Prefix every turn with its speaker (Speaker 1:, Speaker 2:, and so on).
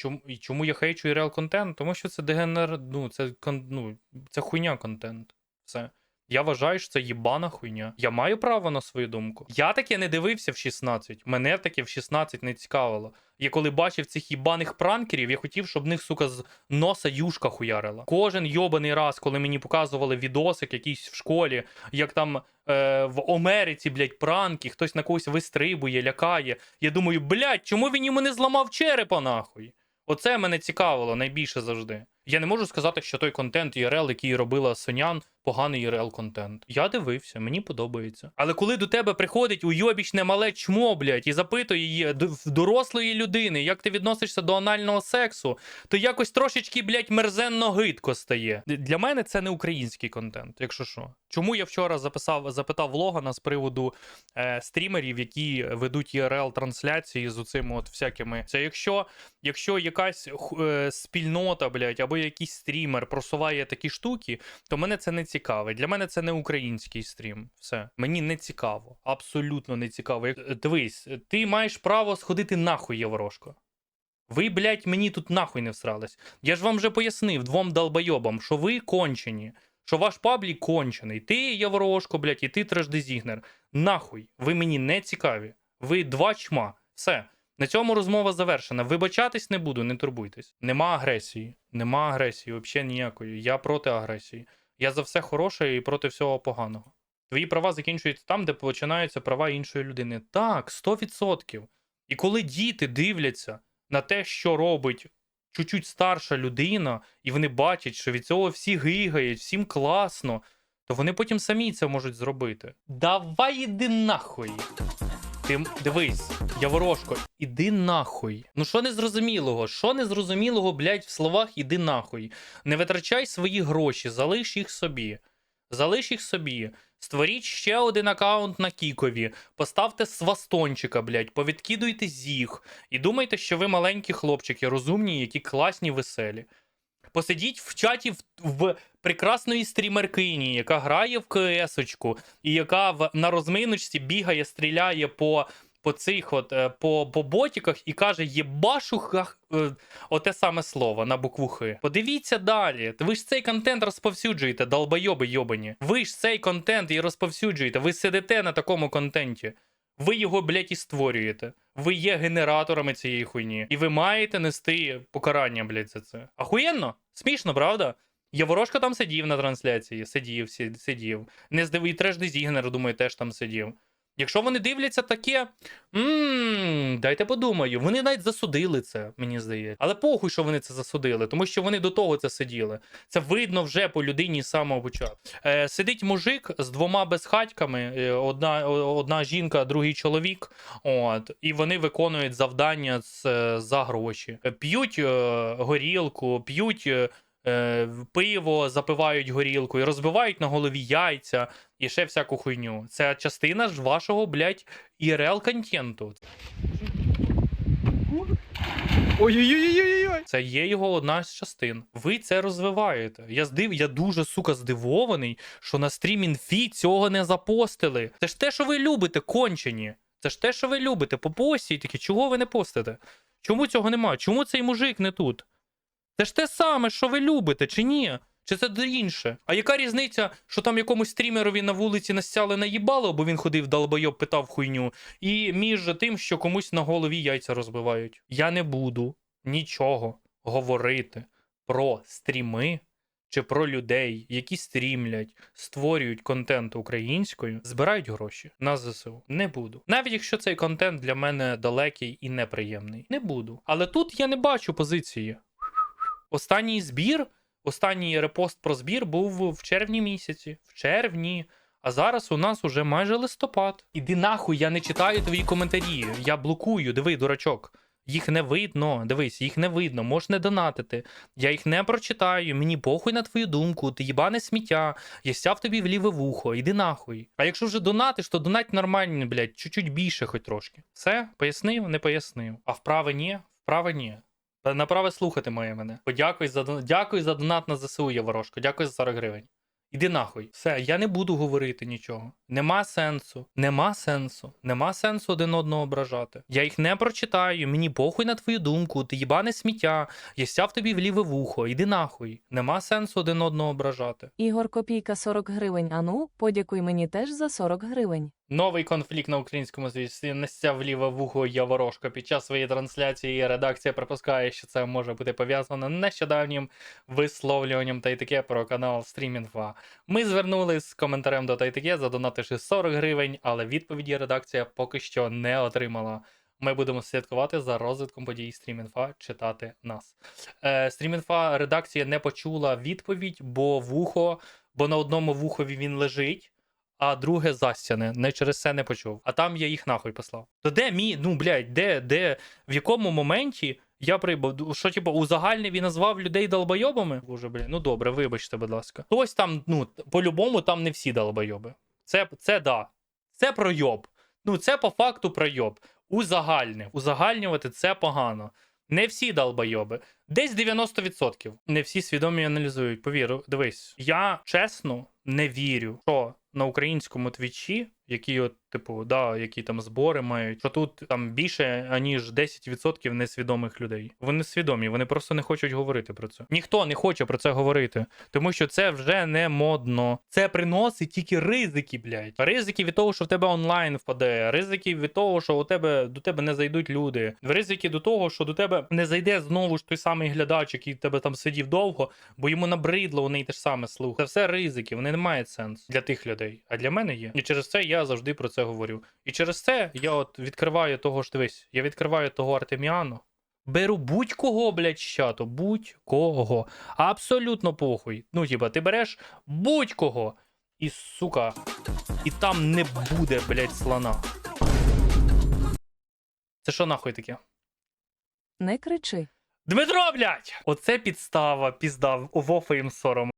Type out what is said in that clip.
Speaker 1: Чому, і чому я хейчу ірл контент? Тому що це дегенер... ну, це, кон... ну, це хуйня контент. Все. Я вважаю, що це їбана хуйня. Я маю право на свою думку. Я таке не дивився в 16. Мене таке в 16 не цікавило. Я коли бачив цих їбаних пранкерів, я хотів, щоб них, сука, з носа юшка хуярила. Кожен йобаний раз, коли мені показували відосик якийсь в школі, як там е, в Америці, блядь, пранки, хтось на когось вистрибує, лякає. Я думаю, блядь, чому він йому не зламав черепа нахуй? Оце мене цікавило найбільше завжди. Я не можу сказати, що той контент ІРЛ, який робила Сонян, поганий ІРЛ контент. Я дивився, мені подобається. Але коли до тебе приходить уйобічне мале чмо, блядь, і запитує її дорослої людини, як ти відносишся до анального сексу, то якось трошечки, блядь, мерзенно гидко стає. Для мене це не український контент, якщо що. Чому я вчора записав, запитав Логана з приводу е, стрімерів, які ведуть ІРЛ трансляції з оцими от всякими. Це якщо, якщо якась е, спільнота, блядь, або якийсь стрімер просуває такі штуки, то мене це не цікавить. Для мене це не український стрім. Все. Мені не цікаво. Абсолютно не цікаво. Е, Дивись, ти маєш право сходити нахуй, Єворошко. Ви, блядь, мені тут нахуй не всрались. Я ж вам вже пояснив двом долбойобам, що ви кончені, що ваш паблік кончений. Ти, Єворошко, блядь, і ти Траждезігнер. Нахуй, ви мені не цікаві. Ви два чма. Все. На цьому розмова завершена. Вибачатись не буду, не турбуйтесь. Нема агресії. Нема агресії, взагалі ніякої. Я проти агресії. Я за все хороше і проти всього поганого. Твої права закінчуються там, де починаються права іншої людини. Так, 100%. І коли діти дивляться на те, що робить чуть-чуть старша людина, і вони бачать, що від цього всі гигають, всім класно, то вони потім самі це можуть зробити. Давай іди нахуй. Ти дивись, Яворошко, іди нахуй. Ну що незрозумілого? Що незрозумілого, блядь, в словах іди нахуй. Не витрачай свої гроші, залиш їх собі. Залиш їх собі. Створіть ще один аккаунт на Кікові, поставте свастончика, блядь, повідкидуйте зіх. І думайте, що ви маленькі хлопчики, розумні, які класні, веселі. Посидіть в чаті в, в прекрасної стрімеркині, яка грає в КС-очку, і яка в, на розминочці бігає, стріляє по, по цих от, е, по, по ботіках і каже: єбашу хах. е, Оте саме слово на букву Х. Подивіться далі. Ви ж цей контент розповсюджуєте, долбойоби йобані. Ви ж цей контент і розповсюджуєте. Ви сидите на такому контенті. Ви його, блядь, і створюєте. Ви є генераторами цієї хуйні. І ви маєте нести покарання, блядь, за це. Ахуєнно? Смішно, правда? Яворошко там сидів на трансляції, сидів, сидів. Не здивуй, треш Дезігнер, думаю, теж там сидів. Якщо вони дивляться таке, мм, дайте подумаю, вони навіть засудили це, мені здається. Але похуй, що вони це засудили, тому що вони до того це сиділи. Це видно вже по людині з самого початку. Е, сидить мужик з двома безхатьками, е, одна, одна жінка, другий чоловік. От, і вони виконують завдання з, е, за гроші. Е, П'ють е, горілку, п'ють. Е, Пиво запивають горілкою, розбивають на голові яйця і ще всяку хуйню. Це частина ж вашого, блядь, ірл контенту.
Speaker 2: Ой-ой-ой-ой-ой.
Speaker 1: Це є його одна з частин. Ви це розвиваєте. Я здив, я дуже сука здивований, що на стрімінфі цього не запостили. Це ж те, що ви любите, кончені. Це ж те, що ви любите. Попостіть такі, чого ви не постите? Чому цього немає? Чому цей мужик не тут? Це ж те саме, що ви любите, чи ні? Чи це інше? А яка різниця, що там якомусь стрімерові на вулиці настяли наїбало, бо він ходив долбойоб, питав хуйню, і між тим, що комусь на голові яйця розбивають? Я не буду нічого говорити про стріми чи про людей, які стрімлять, створюють контент українською, збирають гроші на ЗСУ. Не буду. Навіть якщо цей контент для мене далекий і неприємний. Не буду. Але тут я не бачу позиції. Останній збір, останній репост про збір був в червні місяці. В червні. А зараз у нас уже майже листопад. Іди нахуй, я не читаю твої коментарі. Я блокую, диви, дурачок. Їх не видно. Дивись, їх не видно, можеш не донатити. Я їх не прочитаю, мені похуй на твою думку, ти їбане сміття, я стяв тобі в ліве вухо, іди нахуй. А якщо вже донатиш, то донать нормально, блядь, чуть-чуть більше, хоч трошки. Все, пояснив, не пояснив. А вправе ні, вправе ні. Та Направе слухати має мене. Подякуй за дякую за донат на ЗСУ, Яворошко. Дякую за 40 гривень. Іди нахуй. Все, я не буду говорити нічого. Нема сенсу. Нема сенсу. Нема сенсу один одного ображати. Я їх не прочитаю. Мені похуй на твою думку. Ти їбане сміття. Я стяв тобі в ліве вухо. Іди нахуй. Нема сенсу один одного ображати.
Speaker 2: Ігор Копійка 40 гривень. Ану, подякуй мені теж за 40 гривень.
Speaker 1: Новий конфлікт на українському звісті не стяв в ліве вухо Яворошка. Під час своєї трансляції редакція припускає, що це може бути пов'язано нещодавнім висловлюванням Тайтеке про канал Стрімінфа. Ми звернулись з коментарем до Тайтеке, задонативши 40 гривень, але відповіді редакція поки що не отримала. Ми будемо слідкувати за розвитком подій Стрімінфа, читати нас. Е, Стрімінфа редакція не почула відповідь, бо вухо, бо на одному вухові він лежить, а друге застяне. Не через це не почув. А там я їх нахуй послав. То де мій, ну блядь, де, де, в якому моменті я прибув, що типу, у загальний він назвав людей долбойобами? Боже, блядь, ну добре, вибачте, будь ласка. Хтось там, ну, по-любому, там не всі долбойоби. Це, це да. Це пройоб. Ну, це по факту пройоб. Узагальнив. Узагальнювати це погано. Не всі долбойоби. Десь 90%. Не всі свідомі аналізують. Повірю, дивись, я чесно не вірю, що на українському твічі, які от, типу, да, які там збори мають, що тут там більше аніж 10% несвідомих людей. Вони свідомі, вони просто не хочуть говорити про це. Ніхто не хоче про це говорити, тому що це вже не модно. Це приносить тільки ризики, блядь. Ризики від того, що в тебе онлайн впаде, ризики від того, що у тебе до тебе не зайдуть люди, ризики до того, що до тебе не зайде знову ж той самий глядач, який в тебе там сидів довго, бо йому набридло у неї те ж саме слух. Це все ризики, вони не мають сенсу для тих людей. А для мене є. І через це я завжди про це говорю. І через це я от відкриваю того ж дивись, я відкриваю того Артеміану. Беру будь-кого, блядь, з чату, будь-кого. Абсолютно похуй. Ну, типа, ти береш будь-кого. І, сука, і там не буде, блядь, слона. Це що нахуй таке?
Speaker 2: Не кричи.
Speaker 1: Дмитро, блядь! Оце підстава, пізда, вофа їм сором.